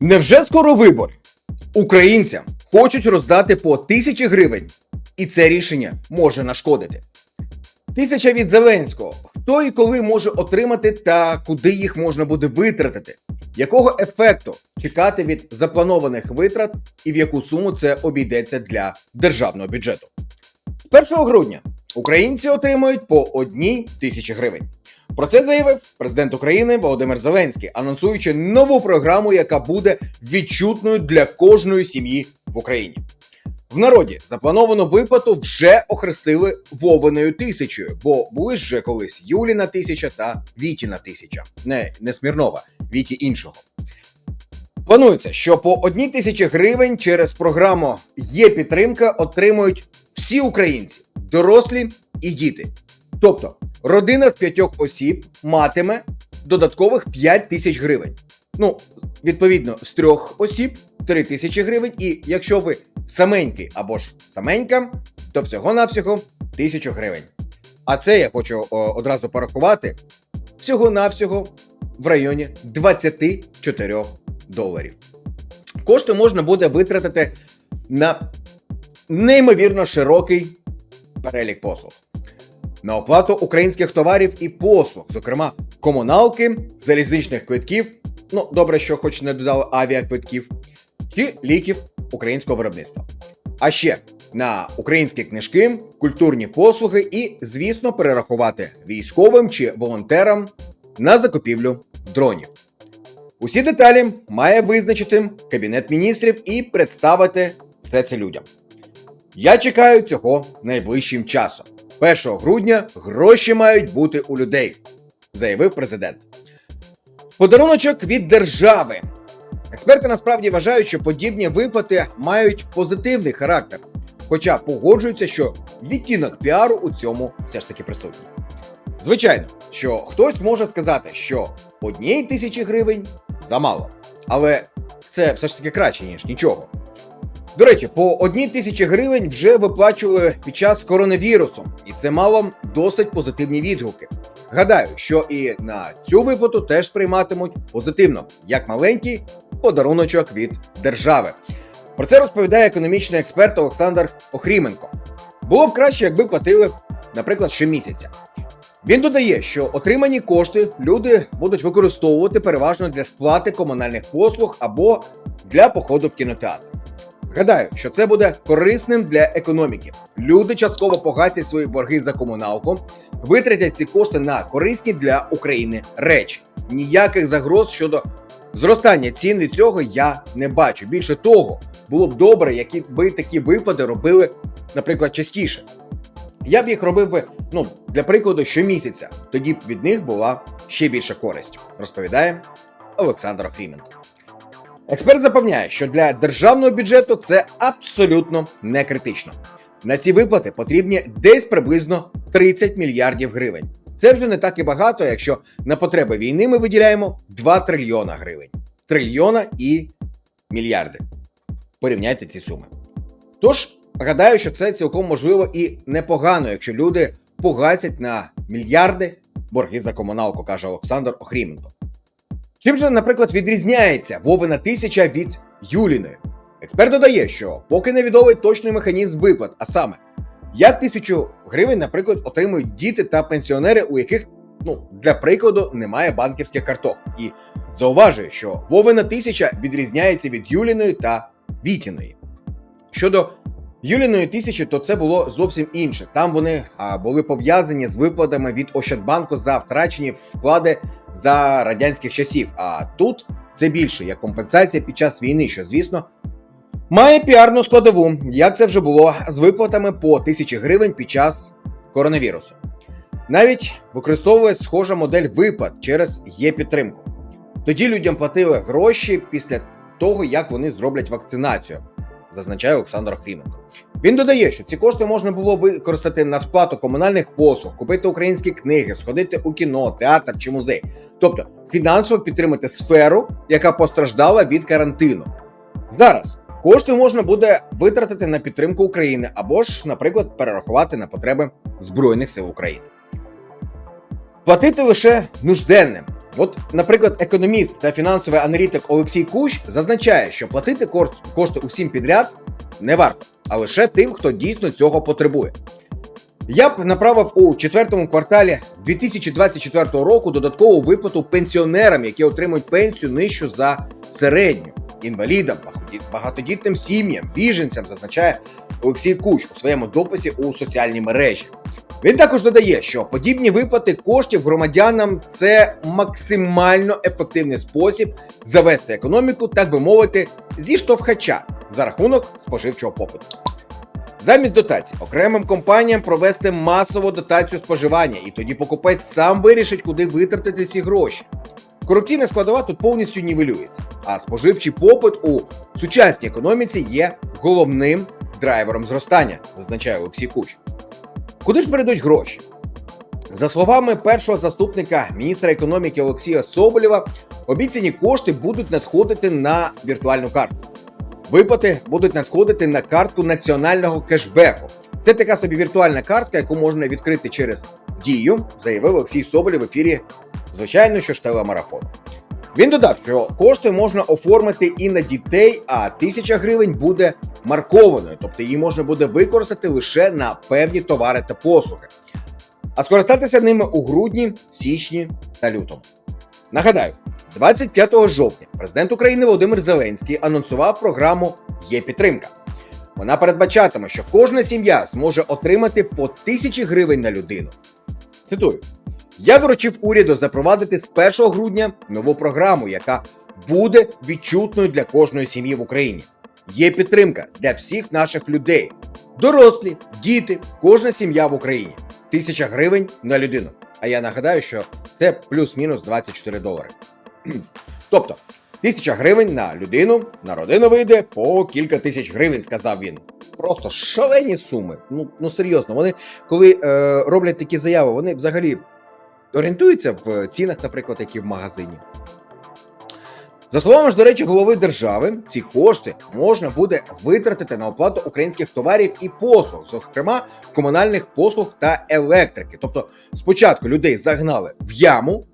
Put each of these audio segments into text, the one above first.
Невже скоро вибори? Українцям хочуть роздати по тисячі гривень, і це рішення може нашкодити. Тисяча від Зеленського. Хто і коли може отримати та куди їх можна буде витратити? Якого ефекту чекати від запланованих витрат і в яку суму це обійдеться для державного бюджету? З 1 грудня українці отримують по одній тисячі гривень. Про це заявив президент України Володимир Зеленський, анонсуючи нову програму, яка буде відчутною для кожної сім'ї в Україні. В народі заплановану виплату вже охрестили Вовиною тисячею, бо були ж вже колись Юліна тисяча та Вітіна тисяча. Не, не Смірнова, Віті іншого. Планується, що по одній тисячі гривень через програму Є підтримка отримують всі українці, дорослі і діти. Тобто, родина з п'ятьох осіб матиме додаткових 5 тисяч гривень. Ну, відповідно, з трьох осіб 3 тисячі гривень. І якщо ви саменький або ж саменька, то всього-навсього тисячу гривень. А це я хочу о, одразу порахувати всього-навсього в районі 24 доларів. Кошти можна буде витратити на неймовірно широкий перелік послуг. На оплату українських товарів і послуг, зокрема комуналки, залізничних квитків. Ну, добре, що хоч не додали авіаквитків, чи ліків українського виробництва. А ще на українські книжки, культурні послуги і, звісно, перерахувати військовим чи волонтерам на закупівлю дронів. Усі деталі має визначити Кабінет міністрів і представити все це людям. Я чекаю цього найближчим часом. 1 грудня гроші мають бути у людей, заявив президент. Подаруночок від держави. Експерти насправді вважають, що подібні виплати мають позитивний характер, хоча погоджуються, що відтінок піару у цьому все ж таки присутній. Звичайно, що хтось може сказати, що однієї тисячі гривень замало, але це все ж таки краще, ніж нічого. До речі, по одній тисячі гривень вже виплачували під час коронавірусу, і це мало досить позитивні відгуки. Гадаю, що і на цю виплату теж сприйматимуть позитивно, як маленький подаруночок від держави. Про це розповідає економічний експерт Олександр Охріменко. Було б краще, якби платили, наприклад, щомісяця. Він додає, що отримані кошти люди будуть використовувати переважно для сплати комунальних послуг або для походу в кінотеатр. Гадаю, що це буде корисним для економіки. Люди частково погасять свої борги за комуналку, витратять ці кошти на корисні для України речі. Ніяких загроз щодо зростання цін від цього я не бачу. Більше того, було б добре, якби такі випади робили, наприклад, частіше. Я б їх робив би, ну, для прикладу, щомісяця. Тоді б від них була ще більша користь, розповідає Олександр Охріменко. Експерт запевняє, що для державного бюджету це абсолютно не критично. На ці виплати потрібні десь приблизно 30 мільярдів гривень. Це вже не так і багато, якщо на потреби війни ми виділяємо 2 трильйона гривень. Трильйона і мільярди. Порівняйте ці суми. Тож, гадаю, що це цілком можливо і непогано, якщо люди погасять на мільярди борги за комуналку, каже Олександр Охріменко. Чим же, наприклад, відрізняється Вовина тисяча від Юліної? Експерт додає, що поки невідомий точний механізм виплат, а саме, як тисячу гривень, наприклад, отримують діти та пенсіонери, у яких, ну, для прикладу, немає банківських карток. І зауважує, що Вовина тисяча відрізняється від Юліної та Вітіної. Щодо Юліної тисячі, то це було зовсім інше. Там вони були пов'язані з виплатами від Ощадбанку за втрачені вклади за радянських часів. А тут це більше як компенсація під час війни, що звісно має піарну складову, як це вже було з виплатами по тисячі гривень під час коронавірусу. Навіть використовує схожа модель виплат через є підтримку. Тоді людям платили гроші після того, як вони зроблять вакцинацію, зазначає Олександр Охріменко. Він додає, що ці кошти можна було використати на сплату комунальних послуг, купити українські книги, сходити у кіно, театр чи музей, тобто фінансово підтримати сферу, яка постраждала від карантину. Зараз кошти можна буде витратити на підтримку України або ж, наприклад, перерахувати на потреби Збройних сил України. Платити лише нужденним. От, наприклад, економіст та фінансовий аналітик Олексій Кущ зазначає, що платити кошти усім підряд не варто, а лише тим, хто дійсно цього потребує. Я б направив у четвертому кварталі 2024 року додаткову виплату пенсіонерам, які отримують пенсію нижчу за середню, інвалідам, багатодітним сім'ям, біженцям, зазначає Олексій Кущ у своєму дописі у соціальній мережі. Він також додає, що подібні виплати коштів громадянам це максимально ефективний спосіб завести економіку, так би мовити, зі штовхача за рахунок споживчого попиту. Замість дотацій окремим компаніям провести масову дотацію споживання, і тоді покупець сам вирішить, куди витратити ці гроші. Корупційна складова тут повністю нівелюється, а споживчий попит у сучасній економіці є головним драйвером зростання, зазначає Олексій Куч. Куди ж перейдуть гроші? За словами першого заступника міністра економіки Олексія Соболєва, обіцяні кошти будуть надходити на віртуальну карту. Виплати будуть надходити на картку національного кешбеку. Це така собі віртуальна картка, яку можна відкрити через дію, заявив Олексій Соболєв в ефірі, звичайно, що ж телемарафону. Він додав, що кошти можна оформити і на дітей, а тисяча гривень буде маркованою, тобто її можна буде використати лише на певні товари та послуги, а скористатися ними у грудні, січні та лютому. Нагадаю, 25 жовтня президент України Володимир Зеленський анонсував програму Є підтримка. Вона передбачатиме, що кожна сім'я зможе отримати по тисячі гривень на людину. Цитую: я доручив уряду запровадити з 1 грудня нову програму, яка буде відчутною для кожної сім'ї в Україні. Є підтримка для всіх наших людей. Дорослі, діти, кожна сім'я в Україні. Тисяча гривень на людину. А я нагадаю, що це плюс-мінус 24 долари. Тобто, тисяча гривень на людину на родину вийде по кілька тисяч гривень, сказав він. Просто шалені суми. Ну, ну серйозно, вони коли е, роблять такі заяви, вони взагалі орієнтуються в цінах, наприклад, які в магазині. За словами ж, до речі, голови держави, ці кошти можна буде витратити на оплату українських товарів і послуг, зокрема комунальних послуг та електрики. Тобто, спочатку людей загнали в яму,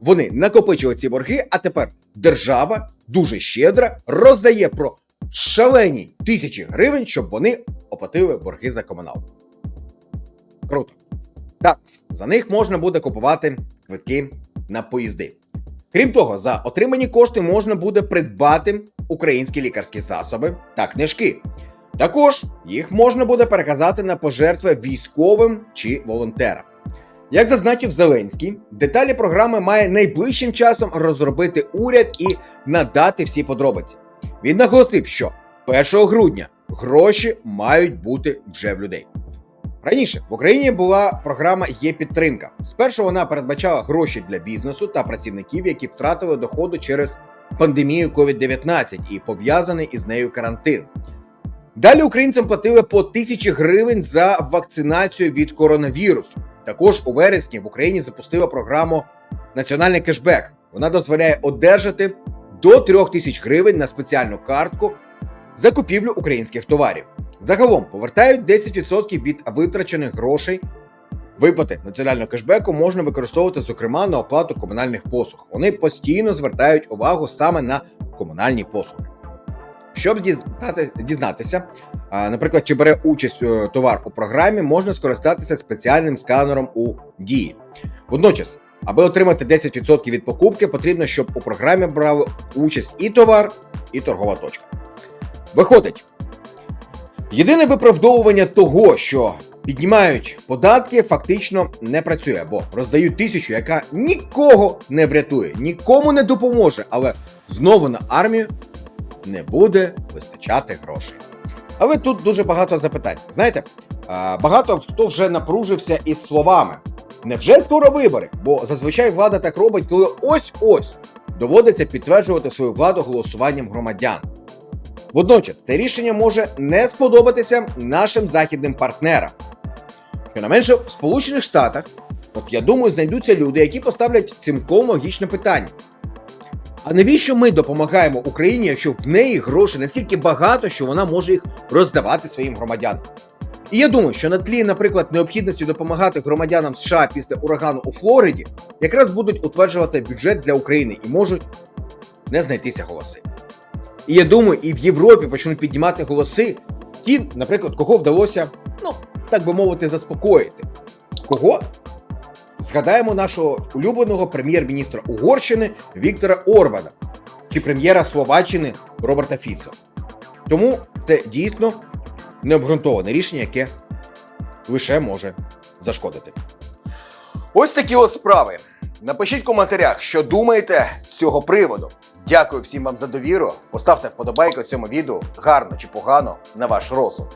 вони накопичили ці борги, а тепер держава дуже щедра роздає про шалені тисячі гривень, щоб вони оплатили борги за комуналку. Круто. Також за них можна буде купувати квитки на поїзди. Крім того, за отримані кошти можна буде придбати українські лікарські засоби та книжки. Також їх можна буде переказати на пожертви військовим чи волонтерам. Як зазначив Зеленський, деталі програми має найближчим часом розробити уряд і надати всі подробиці. Він наголосив, що 1 грудня гроші мають бути вже в людей. Раніше в Україні була програма Є підтримка. Спершу вона передбачала гроші для бізнесу та працівників, які втратили доходу через пандемію COVID-19 і пов'язаний із нею карантин. Далі українцям платили по тисячі гривень за вакцинацію від коронавірусу. Також у вересні в Україні запустила програму Національний кешбек. Вона дозволяє одержати до 3 тисяч гривень на спеціальну картку за купівлю українських товарів. Загалом повертають 10% від витрачених грошей. Виплати національного кешбеку можна використовувати, зокрема, на оплату комунальних послуг. Вони постійно звертають увагу саме на комунальні послуги. Щоб дізнатися, наприклад, чи бере участь е, товар у програмі, можна скористатися спеціальним сканером у дії. Водночас, аби отримати 10% від покупки, потрібно, щоб у програмі брали участь і товар, і торгова точка. Виходить, єдине виправдовування того, що піднімають податки, фактично не працює, бо роздають тисячу, яка нікого не врятує, нікому не допоможе, але знову на армію не буде вистачати грошей. Але тут дуже багато запитань. Знаєте, багато хто вже напружився із словами. Невже скоро вибори? Бо зазвичай влада так робить, коли ось-ось доводиться підтверджувати свою владу голосуванням громадян. Водночас це рішення може не сподобатися нашим західним партнерам. Щонайменше в Сполучених Штатах, от я думаю, знайдуться люди, які поставлять цілком логічне питання. А навіщо ми допомагаємо Україні, якщо в неї грошей настільки багато, що вона може їх роздавати своїм громадянам? І я думаю, що на тлі, наприклад, необхідності допомагати громадянам США після урагану у Флориді, якраз будуть утверджувати бюджет для України і можуть не знайтися голоси. І я думаю, і в Європі почнуть піднімати голоси ті, наприклад, кого вдалося, ну так би мовити, заспокоїти. Кого? Згадаємо нашого улюбленого прем'єр-міністра Угорщини Віктора Орбана чи прем'єра Словаччини Роберта Фіцо. Тому це дійсно необґрунтоване рішення, яке лише може зашкодити. Ось такі от справи. Напишіть в коментарях, що думаєте з цього приводу. Дякую всім вам за довіру. Поставте вподобайку цьому відео, гарно чи погано, на ваш розсуд.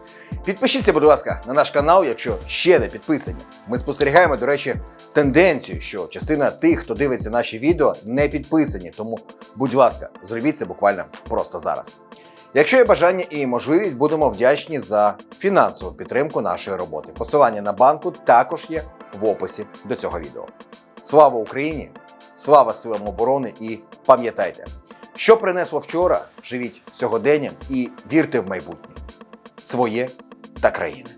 Підпишіться, будь ласка, на наш канал, якщо ще не підписані. Ми спостерігаємо, до речі, тенденцію, що частина тих, хто дивиться наші відео, не підписані. Тому, будь ласка, зробіть це буквально просто зараз. Якщо є бажання і можливість, будемо вдячні за фінансову підтримку нашої роботи. Посилання на банку також є в описі до цього відео. Слава Україні! Слава силам оборони і пам'ятайте, що принесло вчора, живіть сьогоденням і вірте в майбутнє своє та країни.